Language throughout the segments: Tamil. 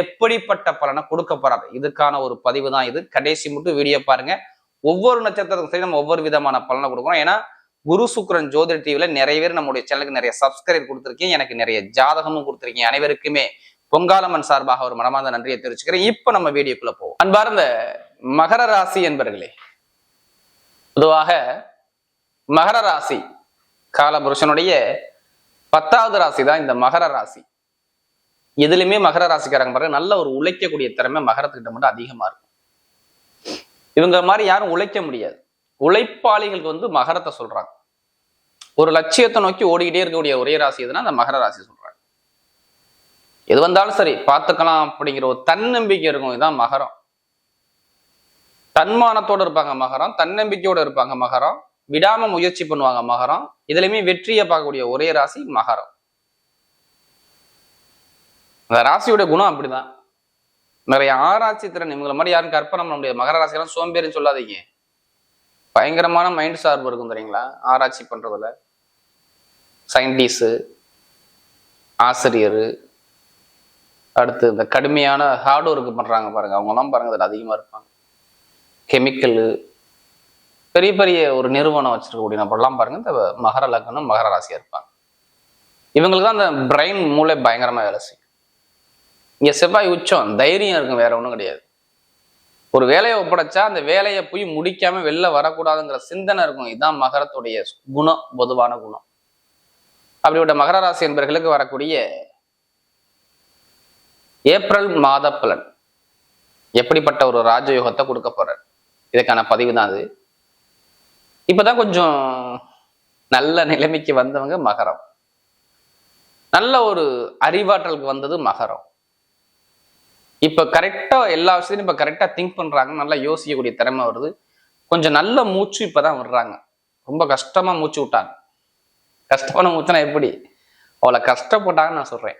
எப்படிப்பட்ட பலனை கொடுக்க போறாரு இதுக்கான ஒரு பதிவு தான் இது. கடைசி மட்டும் வீடியோ பாருங்க. ஒவ்வொரு நட்சத்திரத்துக்கும் சரி நம்ம ஒவ்வொரு விதமான பலனை கொடுக்குறோம். ஏன்னா குரு சுக்ரன் ஜோதிட டிவியில நிறைய பேர் நம்முடைய சேனலுக்கு நிறைய சப்ஸ்கிரைப் கொடுத்துருக்கீங்க. எனக்கு நிறைய ஜாதகமும் கொடுத்துருக்கீங்க. அனைவருக்குமே பொங்காலம்மன் சார்பாக ஒரு மனமார்ந்த நன்றியை தெரிவிச்சுக்கிறேன். இப்ப நம்ம வீடியோக்குள்ள போவோம். அன்பார்ந்த மகர ராசி என்பர்களே பொதுவாக மகர ராசி காலபுருஷனுடைய பத்தாவது ராசி தான் இந்த மகர ராசி. எதுலையுமே மகர ராசிக்காரங்க பாருங்க நல்ல ஒரு உழைக்கக்கூடிய திறமை மகரத்துக்கிட்ட மட்டும் அதிகமா இருக்கும். இவங்க மாதிரி யாரும் உழைக்க முடியாது. உழைப்பாளிகளுக்கு வந்து மகரத்தை சொல்றாங்க. ஒரு லட்சியத்தை நோக்கி ஓடிக்கிட்டே இருக்கக்கூடிய ஒரே ராசி எதுனா அந்த மகர ராசி சொல்றாங்க. எது வந்தாலும் சரி பார்த்துக்கலாம் அப்படிங்கிற ஒரு தன்னம்பிக்கை இருக்கும். இதுதான் மகரம். தன்மானத்தோட இருப்பாங்க மகரம் தன்னம்பிக்கையோட இருப்பாங்க மகரம். விடாம முயற்சி பண்ணுவாங்க மகரம். இதுலயுமே வெற்றியை பார்க்கக்கூடிய ஒரே ராசி மகரம். அந்த ராசியோட குணம் அப்படிதான். நிறைய ஆராய்ச்சி திறன் இவங்களை மாதிரி யாரும் கற்பனை பண்ண முடியாது. மகர ராசியெல்லாம் சோம்பேறின்னு சொல்லாதீங்க. பயங்கரமான மைண்ட் சார்பு இருக்கும் தெரியுங்களா? ஆராய்ச்சி பண்றதுல. சயின்டிஸ்ட் ஆசிரியர் அடுத்து இந்த கடுமையான ஹார்ட் ஒர்க் பண்றாங்க பாருங்க. அவங்கெல்லாம் பாருங்க அதில் அதிகமா இருப்பாங்க. கெமிக்கலு பெரிய பெரிய ஒரு நிறுவனம் வச்சிருக்கக்கூடிய நபர்லாம் பாருங்க இந்த மகர லக்னம் மகர ராசியா இருப்பாங்க. இவங்களுக்கு தான் அந்த பிரெயின் மூளை பயங்கரமா வேலை செய்யும். இங்க செவ்வாய் உச்சம் தைரியம் இருக்கும் வேற ஒன்றும் கிடையாது. ஒரு வேலையை ஒப்படைச்சா அந்த வேலையை போய் முடிக்காம வெளில வரக்கூடாதுங்கிற சிந்தனை இருக்கும். இதுதான் மகரத்துடைய குணம் பொதுவான குணம். அப்படிப்பட்ட மகர ராசி என்பர்களுக்கு வரக்கூடிய ஏப்ரல் மாத பலன். எப்படிப்பட்ட ஒரு ராஜயோகத்தை கொடுக்க போறார்? இதுக்கான பதிவு தான் அது. இப்பதான் கொஞ்சம் நல்ல நிலைமைக்கு வந்தவங்க மகரம். நல்ல ஒரு அறிவாற்றலுக்கு வந்தது மகரம். இப்ப கரெக்டா எல்லா விஷயத்தையும் இப்ப கரெக்டா திங்க் பண்றாங்க நல்லா யோசிக்கக்கூடிய திறமை வருது. கொஞ்சம் நல்ல மூச்சு இப்பதான் விடுறாங்க. ரொம்ப கஷ்டமா மூச்சு விட்டாங்க. கஷ்டமான மூச்சுனா எப்படி? அவ்வளோ கஷ்டப்பட்டாங்கன்னு நான் சொல்றேன்.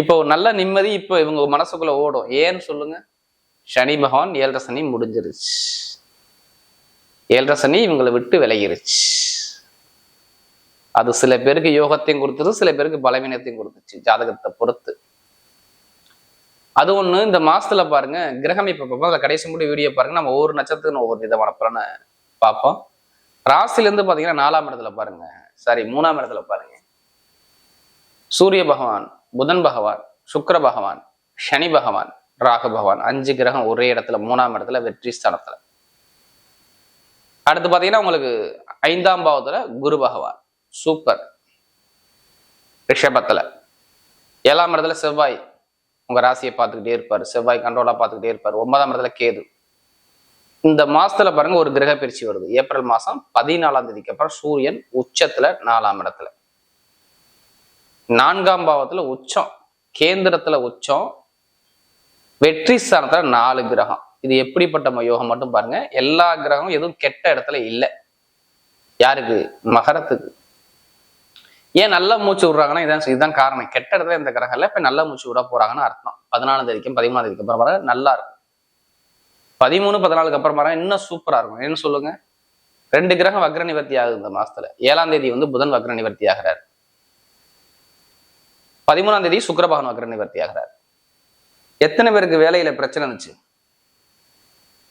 இப்போ ஒரு நல்ல நிம்மதி இப்போ இவங்க மனசுக்குள்ள ஓடும். ஏன்னு சொல்லுங்க? சனி பகவான் ஏழரை சனி முடிஞ்சிருச்சு. ஏழரை சனி இவங்களை விட்டு விலகிருச்சு. அது சில பேருக்கு யோகத்தையும் கொடுத்துரு சில பேருக்கு பலவீனத்தையும் கொடுத்துச்சு ஜாதகத்தை பொறுத்து. அது ஒண்ணு இந்த மாசத்துல பாருங்க கிரகம் பார்ப்போம் அதில் கடைசி முடி வீடியோ பாருங்க நம்ம ஒவ்வொரு நட்சத்திரம் ஒவ்வொரு விதமான பலனை பார்ப்போம். ராசில இருந்து பாத்தீங்கன்னா நாலாம் இடத்துல பாருங்க. சாரி மூணாம் இடத்துல பாருங்க. சூரிய பகவான் புதன் பகவான் சுக்கர பகவான் சனி பகவான் ராகு பகவான் அஞ்சு கிரகம் ஒரே இடத்துல மூணாம் இடத்துல வெற்றி ஸ்தானத்துல. அடுத்து பாத்தீங்கன்னா உங்களுக்கு ஐந்தாம் பாவத்துல குரு பகவான். சூப்பர் ரிஷபத்துல. ஏழாம் இடத்துல செவ்வாய். உங்க ராசியை பார்த்துக்கிட்டே இருப்பார். செவ்வாய் கண்ட்ரோலாக பார்த்துக்கிட்டே இருப்பார். ஒன்பதாம் இடத்துல கேது. இந்த மாசத்துல பாருங்க ஒரு கிரக பயிற்சி வருது. ஏப்ரல் மாசம் பதினாலாம் தேதிக்கு அப்புறம் சூரியன் உச்சத்துல நாலாம் இடத்துல. நான்காம் பாவத்துல உச்சம். கேந்திரத்துல உச்சம். வெற்றி ஸ்தானத்துல நாலு கிரகம். இது எப்படிப்பட்ட யோகம் மட்டும் பாருங்க. எல்லா கிரகமும் எதுவும் கெட்ட இடத்துல இல்லை. யாருக்கு? மகரத்துக்கு. ஏன் நல்ல மூச்சு விடுறாங்கன்னா இதான் இதுதான் காரணம். கெட்ட இடத்துல இந்த கிரகம்ல இப்ப நல்ல மூச்சு விட போறாங்கன்னு அர்த்தம். பதினாலாம் தேதிக்கும் பதிமூணாம் தேதிக்கு அப்புறம் வர நல்லா இருக்கும். பதிமூணு பதினாலுக்கு அப்புறம் வர இன்னும் சூப்பரா இருக்கும். என்ன சொல்லுங்க? ரெண்டு கிரகம் வக்ர நிவர்த்தி ஆகுது இந்த மாசத்துல. ஏழாம் தேதி வந்து புதன் வக்ர நிவர்த்தி ஆகிறார். பதிமூணாம் தேதி சுக்கரபகன் வக்ர நிவர்த்தி ஆகிறார். எத்தனை பேருக்கு வேலையில பிரச்சனை இருந்துச்சு?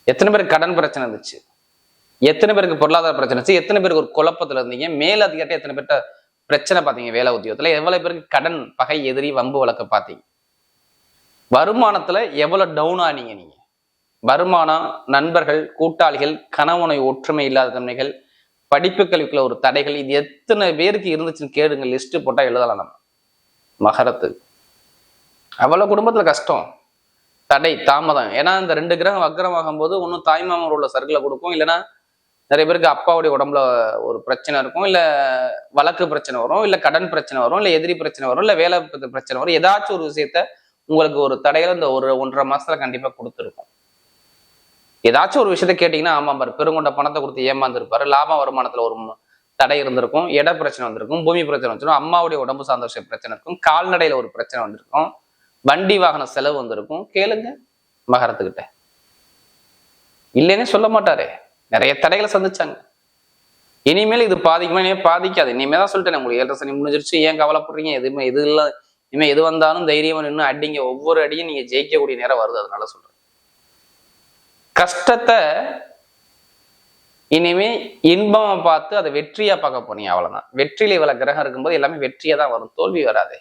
எத்தனை பேருக்கு கடன் பிரச்சனை இருந்துச்சு? எத்தனை பேருக்கு பொருளாதார பிரச்சனை இருந்துச்சு? எத்தனை பேருக்கு ஒரு குழப்பத்துல இருந்தீங்க? மேல் அதிகாரிட்ட எத்தனை பேர்கிட்ட பிரச்சனை பார்த்தீங்க வேலை உத்தியோகத்துல. எவ்வளவு பேருக்கு கடன் பகை எதிரி வம்பு வழக்கு பார்த்தீங்க வருமானத்துல எவ்வளவு டவுன் ஆனீங்க நீங்க? வருமானம் நண்பர்கள் கூட்டாளிகள் கணவனை ஒற்றுமை இல்லாத தன்மைகள் படிப்பு கல்விக்குள்ள ஒரு தடைகள் இது எத்தனை பேருக்கு இருந்துச்சுன்னு கேடுங்க லிஸ்ட் போட்டா எழுதலாம் நம்ம. மகரத்து. அவ்வளவு குடும்பத்துல கஷ்டம். தடை தாமதம். ஏன்னா இந்த ரெண்டு கிரகம் வக்கரமாகும் போது ஒன்றும் தாய்மாமன் உள்ள சர்க்கிளை கொடுக்கும் இல்லைன்னா நிறைய பேருக்கு அப்பாவுடைய உடம்புல ஒரு பிரச்சனை இருக்கும் இல்லை வழக்கு பிரச்சனை வரும் இல்லை கடன் பிரச்சனை வரும் இல்லை எதிரி பிரச்சனை வரும் இல்லை வேலை பிரச்சனை வரும். ஏதாச்சும் ஒரு விஷயத்த உங்களுக்கு ஒரு தடையில இந்த ஒரு ஒன்றரை மாசத்துல கண்டிப்பா கொடுத்துருக்கும். ஏதாச்சும் ஒரு விஷயத்த கேட்டீங்கன்னா ஆமா பாரு பெருங்கொண்ட பணத்தை கொடுத்து ஏமாந்துருப்பாரு. லாப வருமானத்துல ஒரு தடை இருந்திருக்கும் இட பிரச்சனை வந்திருக்கும் பூமி பிரச்சனை வந்திருக்கும் அம்மாவுடைய உடம்பு சார்ந்த விஷயம் பிரச்சனை இருக்கும் கால்நடையில ஒரு பிரச்சனை வந்திருக்கும் வண்டி வாகன செலவு வந்திருக்கும். கேளுங்க மகரத்துக்கிட்ட. இல்லைன்னே சொல்ல மாட்டாரே. நிறைய தடைகளை சந்திச்சாங்க. இனிமேல் இது பாதிக்குமா? இனிமேல் பாதிக்காது. இனிமே தான் சொல்லிட்டேன் உங்களுக்கு ஏழரை சனி முடிஞ்சிருச்சு. ஏன் கவலைப்படுறீங்க? எதுவுமே எது இல்லை. இனிமே எது வந்தாலும் தைரியமா நின்று அடிங்க. ஒவ்வொரு அடியும் நீங்க ஜெயிக்கக்கூடிய நேரம் வருது. அதனால சொல்றேன். கஷ்டத்தை இனிமே இன்பமா பார்த்து அதை வெற்றியா பார்க்க போனீங்க அவ்வளவுதான். வெற்றியில இவ்வளவு கிரகம் இருக்கும்போது எல்லாமே வெற்றியா தான் வரும். தோல்வி வராது.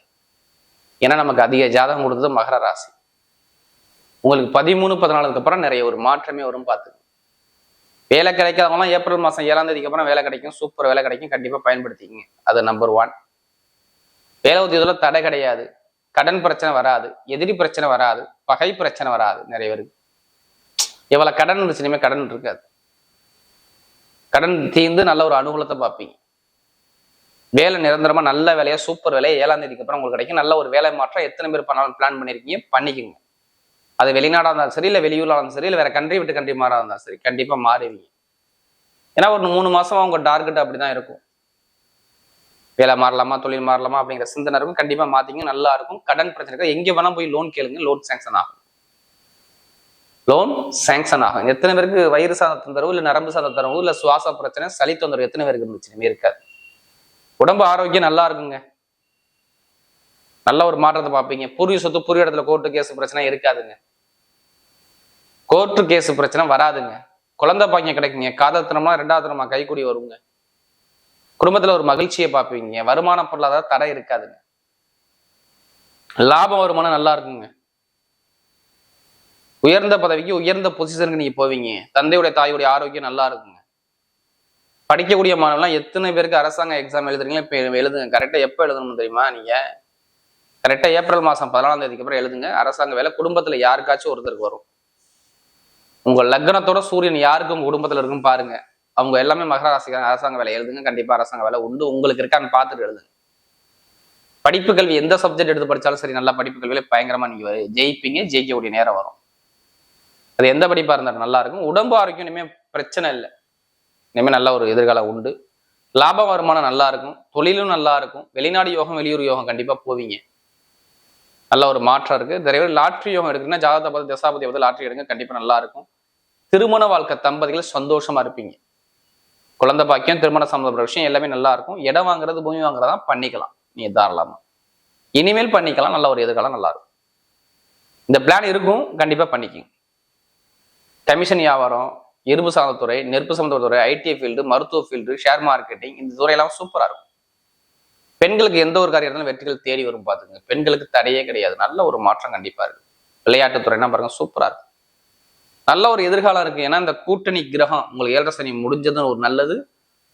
ஏன்னா நமக்கு அதிக ஜாதகம் கொடுத்தது மகர ராசி. உங்களுக்கு பதிமூணு பதினாலுக்கு அப்புறம் நிறைய ஒரு மாற்றமே வரும் பார்த்துங்க வேலை கிடைக்காதவங்களாம் ஏப்ரல் மாதம் ஏழாம் தேதிக்கு அப்புறம் வேலை கிடைக்கும். சூப்பர் வேலை கிடைக்கும். கண்டிப்பாக பயன்படுத்திக்கிங்க. அது நம்பர் ஒன் வேலை உத்தியோகத்துல தடை கிடையாது. கடன் பிரச்சனை வராது. எதிரி பிரச்சனை வராது. பகை பிரச்சனை வராது நிறைய பேருக்கு. எவ்வளோ கடன் இருந்துச்சுனுமே கடன் இருக்காது. கடன் தீர்ந்து நல்ல ஒரு அனுகூலத்தை பார்ப்பீங்க. வேலை நிரந்தரமாக நல்ல வேலையாக சூப்பர் வேலையை ஏழாம் தேதிக்கு அப்புறம் உங்களுக்கு கிடைக்கும். நல்ல ஒரு வேலை மாற்றம் எத்தனை பேர் பண்ணாலும் பிளான் பண்ணியிருக்கீங்க பண்ணிக்கோங்க. அது வெளிநாடாக இருந்தாலும் சரி இல்லை வெளியூராக இருந்தாலும் சரி இல்லை வேற கண்ட்ரி விட்டு கண்ட்ரி மாறாக இருந்தாலும் சரி கண்டிப்பாக மாறுவீங்க ஏன்னா ஒரு மூணு மாதம் அவங்க டார்கெட் அப்படிதான் இருக்கும். வேலை மாறலாமா தொழில் மாறலாமா அப்படிங்கிற சிந்தனை இருக்கும். கண்டிப்பாக மாற்றிங்க நல்லா இருக்கும். கடன் பிரச்சனை இருக்கா எங்கே வேணால் போய் லோன் கேளுங்க. லோன் சேங்ஷன் ஆகும். லோன் சேங்ஷன் ஆகும். எத்தனை பேருக்கு வயிறு சார்ந்த தொந்தரவு இல்லை நரம்பு சார்ந்த தொந்தரவு இல்லை சுவாச பிரச்சனை சளி தொந்தரவு எத்தனை பேருக்கு இருந்துச்சு? இருக்காது. உடம்பு ஆரோக்கியம் நல்லா இருக்குங்க. நல்ல ஒரு மாற்றத்தை பார்ப்பீங்க. பூர்வீக சொத்து பூர்வீக இடத்துல கோர்ட்டு கேஸ் பிரச்சனை இருக்காதுங்க. கோர்ட்டு கேஸ் பிரச்சனை வராதுங்க. குழந்தை பாக்கியம் கிடைக்குங்க. காதத்தினமா ரெண்டாவது தினமா கைக்கூடி வருங்க. குடும்பத்துல ஒரு மகிழ்ச்சியை பார்ப்பீங்க. வருமான பொருளாதார தடை இருக்காதுங்க. லாபம் வருமானம் நல்லா இருக்குங்க. உயர்ந்த பதவிக்கு உயர்ந்த பொசிஷனுக்கு நீங்க போவீங்க. தந்தையுடைய தாயுடைய ஆரோக்கியம் நல்லா இருக்குங்க. படிக்கக்கூடிய மாணவர்கள்லாம் எத்தனை பேருக்கு அரசாங்க எக்ஸாம் எழுதுறீங்களோ இப்போ எழுதுங்க. கரெக்டாக எப்போ எழுதணும்னு தெரியுமா நீங்கள் கரெக்டாக ஏப்ரல் மாதம் பதினாலாம் தேதிக்கு அப்புறம் எழுதுங்க. அரசாங்க வேலை குடும்பத்தில் யாருக்காச்சும் ஒருத்தருக்கு வரும். உங்க லக்னத்தோட சூரியன் யாருக்கு உங்க குடும்பத்துல இருக்குன்னு பாருங்க. அவங்க எல்லாமே மகர ராசிக்காரங்க அரசாங்க வேலை எழுதுங்க. கண்டிப்பா அரசாங்க வேலை உண்டு. உங்களுக்கு இருக்கான்னு பார்த்துட்டு எழுதுங்க. படிப்பு கல்வி எந்த சப்ஜெக்ட் எடுத்து படிச்சாலும் சரி நல்லா படிப்பு கல்வியில பயங்கரமா நீங்க ஜெயிப்பீங்க. ஜெயிக்கக்கூடிய நேரம் வரும். அது எந்த படிப்பா இருந்தாலும் நல்லா இருக்கும். உடம்பு ஆரோக்கியம் இனிமே பிரச்சனை இல்லை. இனிமே நல்ல ஒரு எதிர்காலம் உண்டு. லாப வருமானம் நல்லா இருக்கும். தொழிலும் நல்லா இருக்கும். வெளிநாடு யோகம் வெளியூர் யோகம் கண்டிப்பா போவீங்க. நல்ல ஒரு மாற்றம் இருக்கு. நிறைய பேர் லாட்ரி யோகம் எடுக்குன்னா ஜாதகத்தை பார்த்து தசாபதி பார்த்து லாட்ரி எடுங்க. கண்டிப்பாக நல்லா இருக்கும். திருமண வாழ்க்கை தம்பதிகள் சந்தோஷமா இருப்பீங்க. குழந்தை பாக்கியம் திருமண சம்பந்தப்பட்ட விஷயம் எல்லாமே நல்லா இருக்கும். இடம் வாங்குறது பூமி வாங்குறதா பண்ணிக்கலாம். நீங்க தாராளமா. இனிமேல் பண்ணிக்கலாம். நல்ல ஒரு எதிர்காலம் நல்லா இருக்கும். இந்த பிளான் இருக்கும். கண்டிப்பா பண்ணிக்கிங்க. கமிஷன் வியாபாரம் இரும்பு சார்ந்த துறை நெருப்பு சம்பந்த துறை ஐடி ஃபீல்டு மருத்துவ ஃபீல்டு ஷேர் மார்க்கெட்டிங் இந்த துறையெல்லாம் சூப்பரா இருக்கும். பெண்களுக்கு எந்த ஒரு காரியம் இருந்தாலும் வெற்றிகள் தேடி வரும் பாத்துங்க பெண்களுக்கு தடையே கிடையாது. நல்ல ஒரு மாற்றம் கண்டிப்பா இருக்கு. விளையாட்டுத்துறைனா பாருங்க சூப்பரா இருக்கு. நல்ல ஒரு எதிர்காலம் இருக்கு. ஏன்னா இந்த கூட்டணி கிரகம் உங்களுக்கு ஏழரை சனி முடிஞ்சது ஒரு நல்லது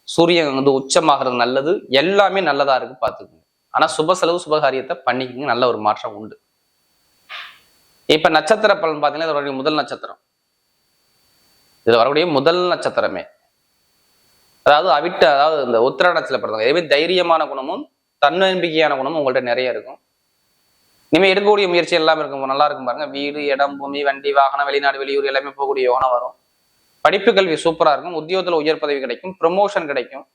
சூரியன் வந்து உச்சமாகிறது நல்லது எல்லாமே நல்லதா இருக்கு பாத்துக்கோங்க ஆனா சுப செலவு சுபகாரியத்தை பண்ணிக்கங்க நல்ல ஒரு மாற்றம் உண்டு. இப்ப நட்சத்திர பலன் பார்த்தீங்கன்னா இது வரக்கூடிய முதல் நட்சத்திரம். இது வரக்கூடிய முதல் நட்சத்திரமே. அதாவது அவிட்ட அதாவது இந்த உத்திராடத்துல பிறந்தவங்க. எதுவுமே தைரியமான குணமும் தன்னம்பிக்கையான குணம் உங்கள்ட்ட நிறைய இருக்கும். இனிமேல் எடுக்கக்கூடிய முயற்சி எல்லாமே இருக்கும். நல்லா இருக்கும் பாருங்க. வீடு இடம் பூமி வண்டி வாகனம் வெளிநாடு வெளியூர் எல்லாமே போகக்கூடிய யோகம் வரும். படிப்பு கல்வி சூப்பரா இருக்கும். உத்தியோகத்துல உயர் பதவி கிடைக்கும். ப்ரமோஷன் கிடைக்கும்.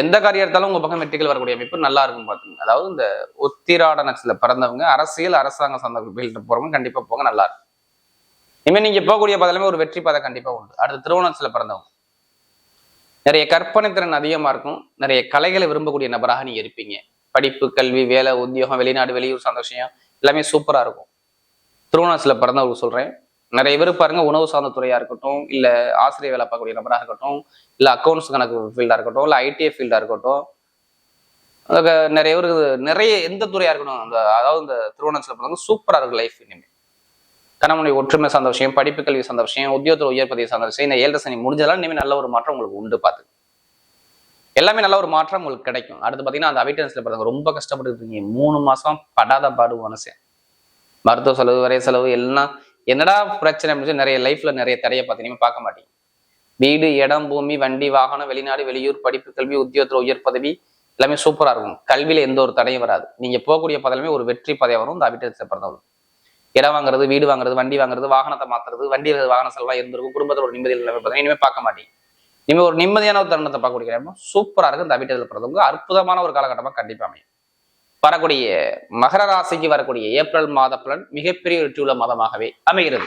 எந்த காரியம் எடுத்தாலும் உங்க பக்கம் வெற்றிகள் வரக்கூடிய அமைப்பு நல்லா இருக்கும் பாத்துங்க அதாவது இந்த ஒத்திராட நட்சத்திரத்துல பிறந்தவங்க அரசியல் அரசாங்க சந்த போகிறவங்க போறவங்க கண்டிப்பா போங்க. நல்லா இருக்கும். இனிமே நீங்க போகக்கூடிய பதிலுமே ஒரு வெற்றி பாதை கண்டிப்பா உண்டு. அடுத்து திருவோணத்துல பிறந்தவங்க. நிறைய கற்பனை திறன் அதிகமாக இருக்கும். நிறைய கலைகளை விரும்பக்கூடிய நபராக நீங்கள் இருப்பீங்க. படிப்பு கல்வி வேலை உத்தியோகம் வெளிநாடு வெளியூர் சந்தோஷம் எல்லாமே சூப்பராக இருக்கும். திருவண்ணாசில பிறந்தவங்க சொல்கிறேன் நிறைய பேர் பாருங்க உணவு சார்ந்த துறையாக இருக்கட்டும் இல்லை ஆசிரியர் வேலை பார்க்கக்கூடிய நபராக இருக்கட்டும் இல்லை அக்கௌண்ட்ஸ் கணக்கு ஃபீல்டாக இருக்கட்டும் இல்லை ஐடிஐ ஃபீல்டாக இருக்கட்டும். நிறைய பேருக்கு நிறைய எந்த துறையாக இருக்கணும் அந்த அதாவது இந்த திருவண்ணத்தில் பிறந்தவங்க சூப்பராக இருக்கும் லைஃப் இனிமேல் கணவனுடைய ஒற்றுமை சார்ந்த விஷயம் படிப்பு கல்வி சார்ந்த விஷயம் உத்தியோகத்தில் உயர் பதவி சார்ந்த விஷயம் இந்த ஏழரை சனி முடிஞ்சதெல்லாம் இனிமேல் நல்ல ஒரு மாற்றம் உங்களுக்கு உண்டு பார்த்து. எல்லாமே நல்ல ஒரு மாற்றம் உங்களுக்கு கிடைக்கும். அடுத்து பார்த்தீங்கன்னா அந்த அவிட்டன்ஸ்ல பிறந்தவங்க ரொம்ப கஷ்டப்பட்டு இருக்கீங்க. மூணு மாசம் படாத பாடு மனுஷன் மருத்துவ செலவு வரைய செலவு எல்லாம் என்னடா பிரச்சனை அப்படின்னு நிறைய லைஃப்பில் நிறைய தடையை பார்த்தீங்கன்னா பார்க்க மாட்டீங்க. வீடு இடம் பூமி வண்டி வாகனம் வெளிநாடு வெளியூர் படிப்பு கல்வி உத்தியோகத்தில் உயர் பதவி எல்லாமே சூப்பரா இருக்கும். கல்வியில எந்த ஒரு தடையும் வராது. நீங்க போகக்கூடிய பதவியுமே ஒரு வெற்றி பதவி வரும். இந்த அபிட்டன்ஸை பிறந்தவங்க. இடம் வாங்குறது வீடு வாங்குறது வண்டி வாங்குறது வாகனத்தை மாத்துறது வண்டி வாகன செலவாக இருந்திருக்கும். குடும்பத்தில் ஒரு நிம்மதி பார்த்தீங்கன்னா இனிமே பார்க்க மாட்டேன். இனிமே ஒரு நிம்மதியான ஒரு தருணத்தை பார்க்கக்கூடிய நேரம் சூப்பரா இருக்கும் இந்த அபிட்டத்தில் பிறந்தவங்க அற்புதமான ஒரு காலகட்டமா கண்டிப்பா அமையும். வரக்கூடிய மகர ராசிக்கு வரக்கூடிய ஏப்ரல் மாத பலன் மிகப்பெரிய வெற்றியுள்ள மாதமாகவே அமைகிறது.